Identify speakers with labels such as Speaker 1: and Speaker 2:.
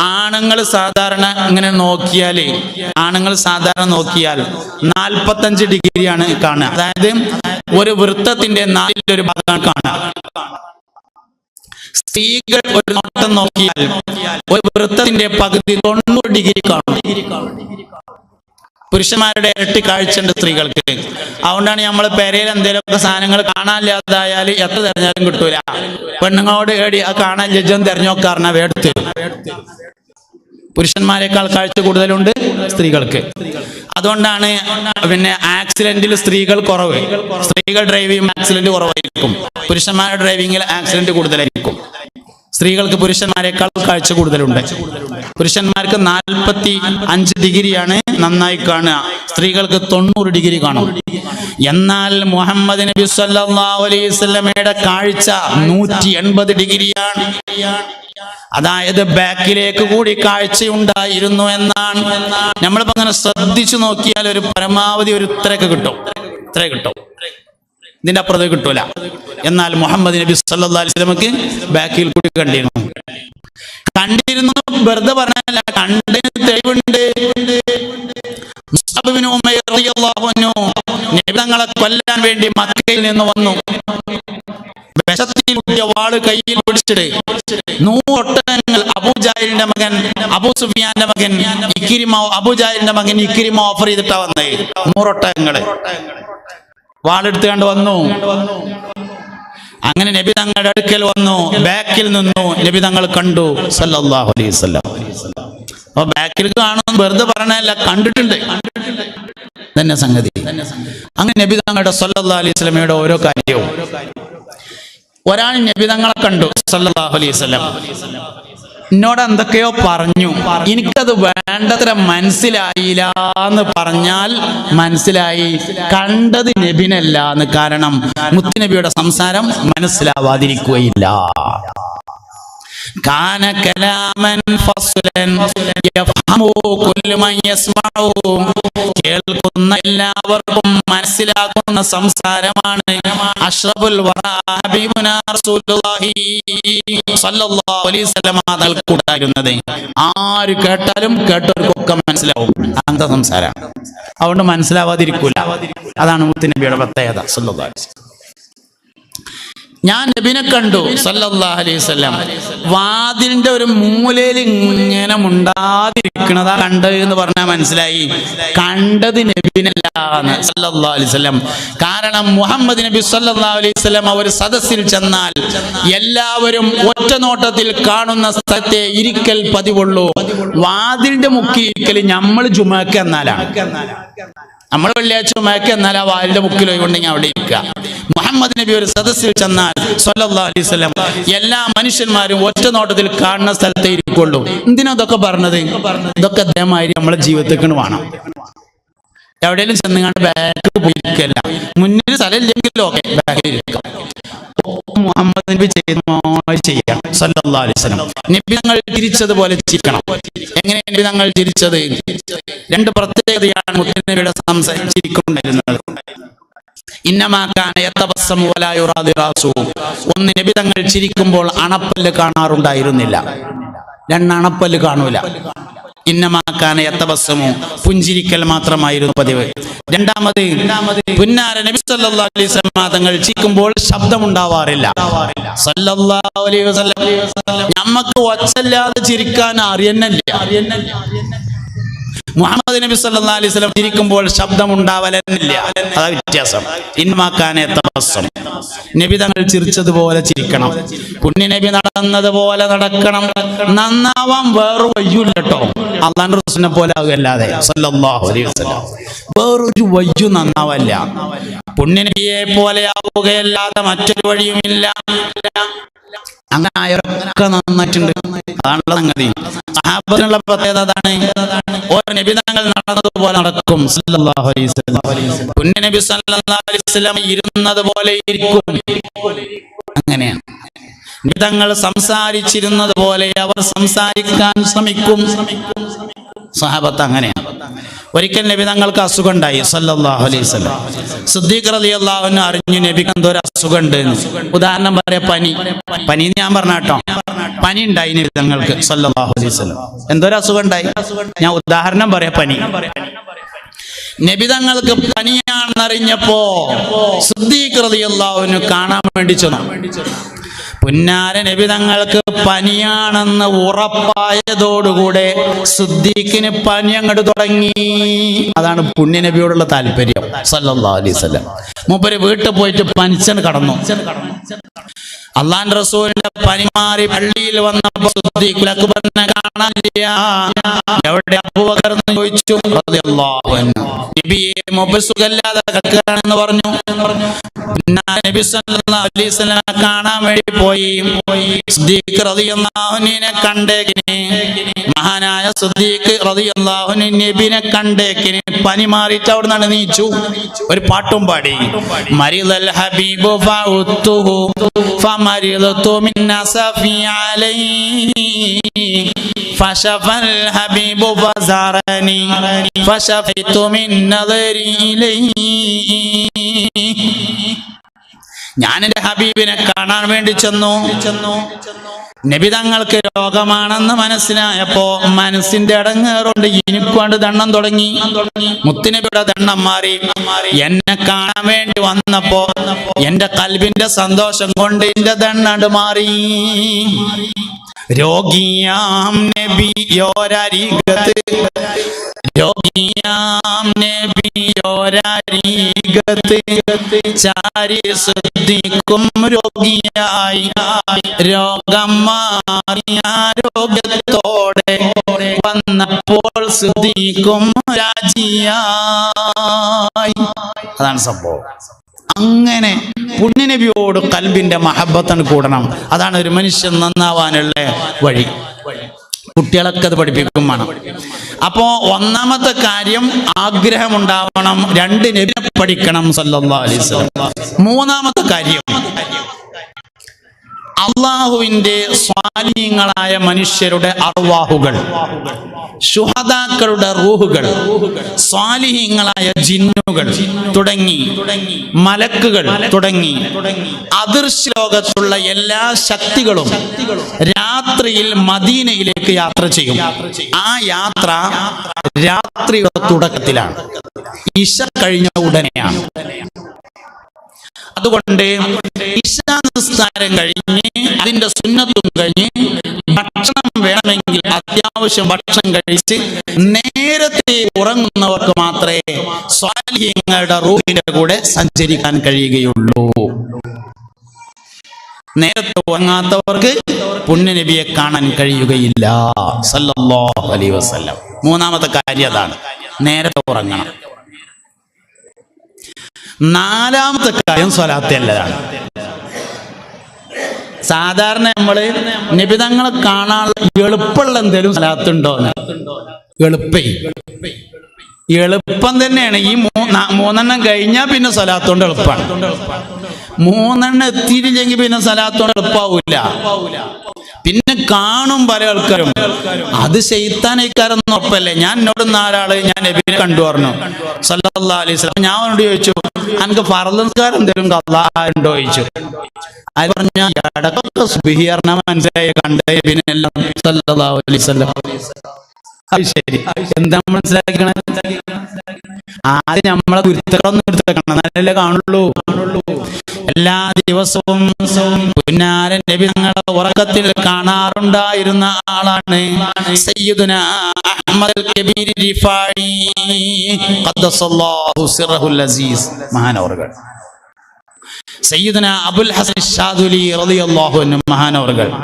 Speaker 1: ആണുങ്ങൾ സാധാരണ ഇങ്ങനെ നോക്കിയാൽ ആണുങ്ങൾ സാധാരണ നോക്കിയാൽ നാൽപ്പത്തഞ്ച് ഡിഗ്രിയാണ് കാണുക. അതായത് ഒരു വൃത്തത്തിന്റെ നാലിലൊരു ഭാഗമാണ് കാണുക. സ്ത്രീകൾ ഒരു നോട്ടം നോക്കിയാൽ ഒരു വൃത്തത്തിന്റെ പകുതി തൊണ്ണൂറ് ഡിഗ്രി കാണും. പുരുഷന്മാരുടെ ഇരട്ടി കാഴ്ചയുണ്ട് സ്ത്രീകൾക്ക്. അതുകൊണ്ടാണ് നമ്മൾ പെരയിൽ എന്തെങ്കിലുമൊക്കെ സാധനങ്ങൾ കാണാനില്ലാതായാൽ എത്ര തിരഞ്ഞാലും കിട്ടൂല. പെണ്ണുങ്ങളോട് കേടി ആ കാണാൻ ലജ്ജം തെരഞ്ഞോക്കാറിന വേടുത്ത്. പുരുഷന്മാരെക്കാൾ കാഴ്ച കൂടുതലുണ്ട് സ്ത്രീകൾക്ക്. അതുകൊണ്ടാണ് പിന്നെ ആക്സിഡന്റിൽ സ്ത്രീകൾ കുറവ്. സ്ത്രീകൾ ഡ്രൈവ് ചെയ്യുമ്പോൾ ആക്സിഡന്റ് കുറവായിരിക്കും. പുരുഷന്മാരുടെ ഡ്രൈവിങ്ങിൽ ആക്സിഡന്റ് കൂടുതലായിരിക്കും. സ്ത്രീകൾക്ക് പുരുഷന്മാരെക്കാൾ കാഴ്ച കൂടുതലുണ്ട്. പുരുഷന്മാർക്ക് നാൽപ്പത്തി അഞ്ച് ഡിഗ്രിയാണ് നന്നായി കാണുക. സ്ത്രീകൾക്ക് തൊണ്ണൂറ് ഡിഗ്രി കാണും. എന്നാൽ മുഹമ്മദ് നബി സല്ലല്ലാഹു അലൈഹി വസല്ലമയുടെ കാഴ്ച നൂറ്റി എൺപത് ഡിഗ്രിയാണ്. അതായത് ബാക്കിലേക്ക് കൂടി കാഴ്ചയുണ്ടായിരുന്നു എന്നാണ്. നമ്മളിപ്പോ അങ്ങനെ ശ്രദ്ധിച്ചു നോക്കിയാൽ ഒരു പരമാവധി ഒരു ഇത്രയൊക്കെ കിട്ടും. ഇത്ര കിട്ടും. ഇതിന്റെ അപ്പുറത്ത് കിട്ടൂല. എന്നാൽ മുഹമ്മദ് നബി സല്ലാസ്ലമക്ക് ബാക്കിൽ കൂടി കണ്ടിരുന്നു. കണ്ടിരുന്നു വെറുതെ പറഞ്ഞല്ല കണ്ടതിന് തെളിവുണ്ട്. മുസ്അബ് ബിൻ ഉമൈർ അൻഹു നബി കൊല്ലാൻ വേണ്ടി മക്കയിൽ നിന്ന് വന്നു. വാൾ കയ്യിൽ പിടിച്ചിട്ട് നൂറൊട്ടകങ്ങൾ അബൂജാഹിലിന്റെ മകൻ അബൂ സുഫിയാന്റെ മകൻ ഇക്കിരിമാവ് അബൂജാഹിലിന്റെ മകൻ ഇക്കിരിമാവ് ഓഫർ ചെയ്തിട്ടാ വന്നേ. നൂറൊട്ടകങ്ങൾ. വാളെടുത്ത് കണ്ട് വന്നു. അങ്ങനെ നബി തങ്ങളുടെ അടുക്കൽ വന്നു ബാക്കിൽ നിന്നു. നബി തങ്ങൾ കണ്ടു സല്ലല്ലാഹു അലൈഹി വസല്ലം. അപ്പൊ ബാക്കിൽ കാണും വെറുതെ പറഞ്ഞല്ല കണ്ടിട്ടുണ്ട്. തന്നെ സംഗതി. അങ്ങനെ നബി തങ്ങളുടെ സല്ലല്ലാഹു അലൈഹി വസല്ലമയുടെ ഓരോ കാര്യവും. ഒരാൾ നബി തങ്ങളെ കണ്ടു സല്ലല്ലാഹു അലൈഹി വസല്ലം. എന്നോട് എന്തൊക്കെയോ പറഞ്ഞു. എനിക്കത് വേണ്ടത്ര മനസ്സിലായില്ല എന്ന് പറഞ്ഞാൽ മനസ്സിലായി. കണ്ടത് നബിനല്ല എന്ന് കാരണം മുത്തുനബിയുടെ സംസാരം മനസ്സിലാവാതിരിക്കുകയില്ല. കാന കലാമൻ فصلا യഫ്ഹമു കുല്ലു മൻ يسمعه കേൾക്കുന്ന എല്ലാവർക്കും മനസ്സിലാക്കുന്ന സംസാരമാണ് അഷ്റഫുൽ തങ്ങൾക്കുണ്ടായിരുന്നത് ആര് കേട്ടാലും കേട്ടവർക്കൊക്കെ മനസ്സിലാവും. അങ്ങനത്തെ സംസാരം? അതുകൊണ്ട് മനസ്സിലാവാതിരിക്കൂല. അതാണ് മുത്തുനബിയുടെ പ്രത്യേകത സല്ലല്ലാഹു അലൈഹി ഞാൻ നബിനെ കണ്ടു സല്ലല്ലാഹു അലൈഹി വസല്ലം. വാതിലിന്റെ ഒരു മൂലയിൽ ഇങ്ങനെ മുണ്ടാതിരിക്കണതാ കണ്ടത് എന്ന് പറഞ്ഞാൽ മനസ്സിലായി. കണ്ടത് നബിനല്ല സല്ലല്ലാഹു അലൈഹി കാരണം മുഹമ്മദ് നബി സല്ലല്ലാഹു അലൈഹി അവർ സദസ്സിൽ ചെന്നാൽ എല്ലാവരും ഒറ്റ നോട്ടത്തിൽ കാണുന്ന സ്ഥലത്തെ ഇരിക്കൽ പതിവുള്ളൂ. വാതിലിന്റെ മുക്കി ഇരിക്കൽ നമ്മൾ ജുമാക്ക് എന്നാലാണ്. നമ്മൾ വെള്ളിയാഴ്ച മയക്ക് എന്നാൽ ആ വാലിന്റെ മുക്കിൽ ഒഴിവുണ്ടെങ്കിൽ അവിടെ ഇരിക്കുക. മുഹമ്മദ് നബി ഒരു സദസ്സിൽ ചെന്നാൽ സല്ലല്ലാഹു അലൈഹി വസല്ലം എല്ലാ മനുഷ്യന്മാരും ഒറ്റ നോട്ടത്തിൽ കാണുന്ന സ്ഥലത്തേ ഇരിക്കുള്ളൂ. എന്തിനാ ഇതൊക്കെ പറഞ്ഞത്? ഇതൊക്കെ അദ്ദേഹമായി നമ്മളെ ജീവിതത്തേക്കാണ് വേണം. എവിടെയെങ്കിലും ചെന്നുകൊണ്ട് ബാക്ക് പോയിരിക്കല്ല. മുന്നിൽ സ്ഥലം ഇല്ലെങ്കിലും ഓക്കെ ബാക്കിൽ ഇരിക്കാം. മുഹമ്മദ് നബി ചെയ്യുന്ന ചെയ്യാം. സല്ലല്ലാഹു അലൈഹി വസല്ലം. നബി തങ്ങൾ തിരിച്ചതുപോലെ ചിരിക്കണം. എങ്ങനെ നബി തങ്ങൾ ചിരിച്ചത് രണ്ട് പ്രത്യേകതയാണ് മുത്തനബിയുടെ സംസാരിച്ചിരിക്കൊണ്ടിരുന്നത് ഒന്ന് നബി തങ്ങൾ ചിരിക്കുമ്പോൾ അണപ്പല്ല് കാണാറുണ്ടായിരുന്നില്ല. രണ്ട് അണപ്പല്ല് കാണൂല. ഇന്നമാക്കാന യത്തബസ്സമു പുഞ്ചിരിക്കൽ മാത്രമായിരുന്നു പതിവ്. രണ്ടാമത് പുന്നാര നബി സല്ലല്ലാഹു അലൈഹി തങ്ങൾ ചിരിക്കുമ്പോൾ ശബ്ദമുണ്ടാവാറില്ല. സല്ലല്ലാഹു അലൈഹി ഒച്ചല്ലാതെ ചിരിക്കാൻ അറിയുന്നില്ല. മുഹമ്മദ് നബി സല്ലല്ലാഹു അലൈഹി വസല്ലം ചിരിക്കുമ്പോൾ ശബ്ദമുണ്ടാവലെന്നില്ല. അതാ വ്യത്യാസം. ഇൻമാക്കാനെ തപസ്സം. നബി തങ്ങൾ ചിരിച്ചതുപോലെ ചിരിക്കണം. പുണ്യ നബി നടന്നതുപോലെ നടക്കണം. നന്നാവാൻ വേറെ വയ്യൂല്ലോ അള്ളാൻ റസൂലിനെ പോലെ ആകുകയല്ലാതെ വേറൊരു വയ്യു നന്നാവല്ല. പുണ്യനബിയെ പോലെ ആവുകയല്ലാതെ മറ്റൊരു വഴിയുമില്ല. അങ്ങനെ ആയവരൊക്കെ നന്നായിട്ടുണ്ട്. അതാണുള്ള സംഗതി. സഹാബത്തിനുള്ള പ്രത്യേകത അതാണ്. ഓരോ നിബിധങ്ങൾ നടന്നതുപോലെ നടക്കും. പുണ്യ നബി സല്ലല്ലാഹു അലൈഹി ഇരുന്നത് പോലെ ഇരിക്കും. അങ്ങനെയാണ്. നിബിധങ്ങൾ സംസാരിച്ചിരുന്നത് പോലെ അവർ സംസാരിക്കാൻ ശ്രമിക്കും. സഹാബത്ത് അങ്ങനെയാണ്. ഒരിക്കൽ നബി തങ്ങൾക്ക് അസുഖമുണ്ടായി സല്ലല്ലാഹു അലൈഹി വസല്ലം. സിദ്ദീഖ് റളിയല്ലാഹു അൻഹു അറിഞ്ഞു നബിക്ക് എന്തോ ഒരു അസുഖം ഉദാഹരണം പറയാ പനി. പനി ഞാൻ പറഞ്ഞ കേട്ടോ. പനി ഉണ്ടായി നബി തങ്ങൾക്ക് അലൈഹി വസല്ലം. ഒരു അസുഖം ഉണ്ടായി ഞാൻ ഉദാഹരണം പറയാ പനി. നബി തങ്ങൾക്ക് പനിയാണെന്നറിഞ്ഞപ്പോ സിദ്ദീഖ് റളിയല്ലാഹുവിന് കാണാൻ വേണ്ടി ചെന്നു. പുന്നാര നബിതങ്ങൾക്ക് പനിയാണെന്ന് ഉറപ്പായതോടുകൂടെ സുദ്ദീഖിന് പനി അങ്ങോട്ട് തുടങ്ങി. അതാണ് പുണ്യ നബിയോടുള്ള താല്പര്യം. അലൈഹി വസല്ലം. മൂപ്പര് വീട്ടിൽ പോയിട്ട് പനിച്ചൻ കടന്നു. അള്ളാൻ റസൂലിന്റെ പനി മാറി പള്ളിയിൽ വന്നപ്പോൾ സിദ്ദീഖുൽ അക്ബറിനെ കാണാനില്ല എവിടെ അബൂബക്കർ എന്ന് ചോദിച്ചു റളിയല്ലാഹു അൻഹു. നബിയെ മൂപ്പർ സുഖമില്ലാതെ കിടക്കുകയാണെന്ന് പറഞ്ഞു. പിന്നെ നബി സല്ലല്ലാഹു അലൈഹി വസല്ലം കാണാൻ വേണ്ടി പോയി സിദ്ദീഖ് റളിയല്ലാഹു അൻഹുവിനെ കണ്ടേക്കിന് മഹാനായ സിദ്ദീഖ് റളിയല്ലാഹു അൻഹു നബിനെ കണ്ടേക്കിന് പനി മാറിയിട്ട് അവിടെ നിന്ന് നീച്ചു ഒരു പാട്ടും പാടി മരിദൽ ഹബീബു ഫഉത്തുഹു ഫമരിദതു മിൻ നസഫി അലൈഹി فشفى الحبيب فزارني فشفيت من نظري إليه ഞാൻ എന്റെ ഹബീബിനെ കാണാൻ വേണ്ടി ചെന്നു. ചെന്നു നബി തങ്ങൾക്ക് രോഗമാണെന്ന് മനസ്സിലായപ്പോ മനസ്സിന്റെ അടങ്ങേറുകൊണ്ട് എനിക്കൊണ്ട് ദണ്ണം തുടങ്ങി. മുത്തിനബിയുടെ ദണ്ണം മാറി. എന്നെ കാണാൻ വേണ്ടി വന്നപ്പോ എന്റെ കൽബിന്റെ സന്തോഷം കൊണ്ട് എന്റെ ദണ്ണണ്ട് മാറി. രോഗിയാം നബിയോരരികത്ത്. രോഗിയാം നബിയോരരികത്ത്. ചാരി ശ്രദ്ധിക്കും രോഗിയായി. രോഗം മാറിയ രോഗത്തോടെ വന്നപ്പോൾ ശ്രദ്ധിക്കും രാജിയായി. അതാണ് സംഭവം. അങ്ങനെ പുണ്യനബിയോട് കൽബിന്റെ മഹബത്തന് കൂടണം. അതാണ് ഒരു മനുഷ്യൻ നന്നാവാനുള്ള വഴി. കുട്ടികളൊക്കെ അത് പഠിപ്പിക്കും വേണം. അപ്പോ ഒന്നാമത്തെ കാര്യം ആഗ്രഹം ഉണ്ടാവണം രണ്ട് നബിനെ പഠിക്കണം സല്ലല്ലാഹു അലൈഹി വസല്ലം. മൂന്നാമത്തെ കാര്യം അള്ളാഹുവിന്റെ സ്വാധീനങ്ങളായ മനുഷ്യരുടെ അർവാഹുകൾ ശുഹദാക്കളുടെ റൂഹുകൾ സ്വാലിഹീങ്ങളായ ജിന്നുകൾ തുടങ്ങി മലക്കുകൾ തുടങ്ങി അതിർശ്ലോകത്തുള്ള എല്ലാ ശക്തികളും രാത്രിയിൽ മദീനയിലേക്ക് യാത്ര ചെയ്യും. ആ യാത്ര രാത്രിയുടെ തുടക്കത്തിലാണ്. ഇശ കഴിഞ്ഞ ഉടനെയാണ്. അതുകൊണ്ട് ഇശാ നിസ്കാരം കഴിഞ്ഞ് അതിന്റെ സുന്നത്തും കഴിഞ്ഞ് ഭക്ഷണം വേണമെങ്കിൽ അത്യാവശ്യം ഭക്ഷണം കഴിച്ച് നേരത്തെ ഉറങ്ങുന്നവർക്ക് മാത്രമേ സ്വാലിഹ്യങ്ങളുടെ റൂഹിന്റെ കൂടെ സഞ്ചരിക്കാൻ കഴിയുകയുള്ളൂ. നേരത്തെ ഉറങ്ങാത്തവർക്ക് പുണ്യനബിയെ കാണാൻ കഴിയുകയില്ല. സല്ലല്ലാഹു അലൈഹി വസല്ലം. മൂന്നാമത്തെ കാര്യം അതാണ്. നേരത്തെ ഉറങ്ങണം. നാലാമത്തെ കാര്യം സ്വലാത്ത് അല്ലതാണ്. സാധാരണ നമ്മൾ നിബിതങ്ങളെ കാണാനുള്ള എളുപ്പമുള്ള എന്തെങ്കിലും സ്ഥലത്തുണ്ടോ എളുപ്പേ. എളുപ്പം തന്നെയാണ്. ഈ മൂന്നെണ്ണം കഴിഞ്ഞാൽ പിന്നെ സ്വലാത്തോണ്ട് എളുപ്പമാണ് മൂന്നെണ്ണം എത്തിയില്ലെങ്കിൽ പിന്നെ സ്വലാത്തോണ്ട് എളുപ്പാവൂല. പിന്നെ കാണും പല ആൾക്കാരും. അത് ചെയ്ത്താനേക്കാരെന്ന് ഉറപ്പല്ലേ? ഞാൻ എന്നോട് നാലാൾ ഞാൻ നബിനെ കണ്ടു പറഞ്ഞു. സല്ലാ അലൈഹി വസല്ലം. ഞാൻ അവനോട് ചോദിച്ചു എനിക്ക് ഫറദൻസ്കാരം എന്തെങ്കിലും ചോദിച്ചു. അത് പറഞ്ഞ ഇടക്കൊക്കെ സുബിഹിയറിനെ മനസ്സിലായി കണ്ട എബിനെല്ലാം സല്ലാ അലൈഹി വസല്ലം. അത് ശരി. എന്താ മനസ്സിലാക്കണേ? ആദ്യം നമ്മളെ ഗുരുത്തക്കളൊന്നും എടുത്തേക്കണം നല്ലല്ലേ കാണുള്ളൂ. എല്ലാ ദിവസവും പുന്നാരൻ നബി തങ്ങളെ ഉറക്കത്തിൽ കാണാറുണ്ടായിരുന്ന ആളാണ് സയ്യിദുന അഹ്മദ് കബീർ റിഫായി ഖദ്ദസല്ലാഹു സിറഹുൽ അസീസ്. മഹാനവറുകൾ സയ്യിദുന അബുൽ ഹസൻ ഷാദുലി റളിയല്ലാഹു അൻഹു മഹാനവറുകൾ